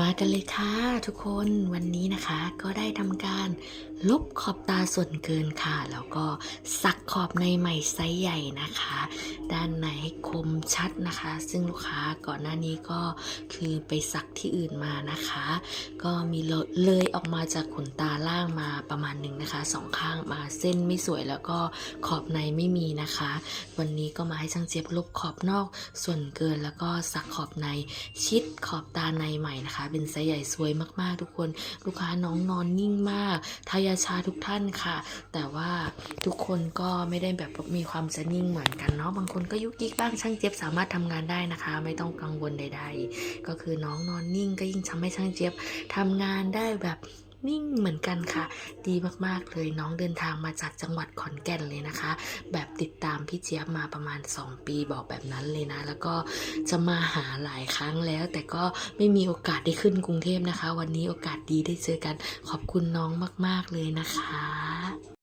มากันเลยค่ะทุกคนวันนี้นะคะก็ได้ทำการลบขอบตาส่วนเกินค่ะ แล้วก็สักขอบในใหม่ไซส์ใหญ่นะคะ ด้านในคมชัดนะคะ ซึ่งลูกค้าก่อนหน้านี้ก็คือไปสักที่อื่นมานะคะ ก็มีเลยออกมาจากขนตาล่างมาประมาณหนึ่งนะคะสองข้างมาเส้นไม่สวยแล้วก็ขอบในไม่มีนะคะ วันนี้ก็มาให้ช่างเจี๊ยบลบขอบนอกส่วนเกินแล้วก็สักขอบในชิดขอบตาในใหม่นะคะเป็นไซส์ใหญ่สวยมากๆ ทุกคน ลูกค้าน้องนอนนิ่งมากทายาชาทุกท่านค่ะ แต่ว่าทุกคนก็ไม่ได้แบบมีความจะนิ่งเหมือนกันเนาะบางคนก็ยุกยิกบ้างช่างเจี๊ยบสามารถทำงานได้นะคะ ไม่ต้องกังวลใด ๆ ก็คือน้องนอนนิ่งก็ยิ่งทำให้ช่างเจี๊ยบทำงานได้แบบ นิ่งเหมือนกันค่ะ ดีมากๆเลยน้องเดินทางมาจากจังหวัดขอนแก่นเลยนะคะ แบบติดตามพี่เจี๊ยบมาประมาณ 2 ปีบอกแบบนั้นเลยนะ แล้วก็จะมาหาหลายครั้งแล้ว แต่ก็ไม่มีโอกาสได้ขึ้นกรุงเทพนะคะ วันนี้โอกาสดีได้เจอกันขอบคุณน้องมาก ๆเลยนะคะ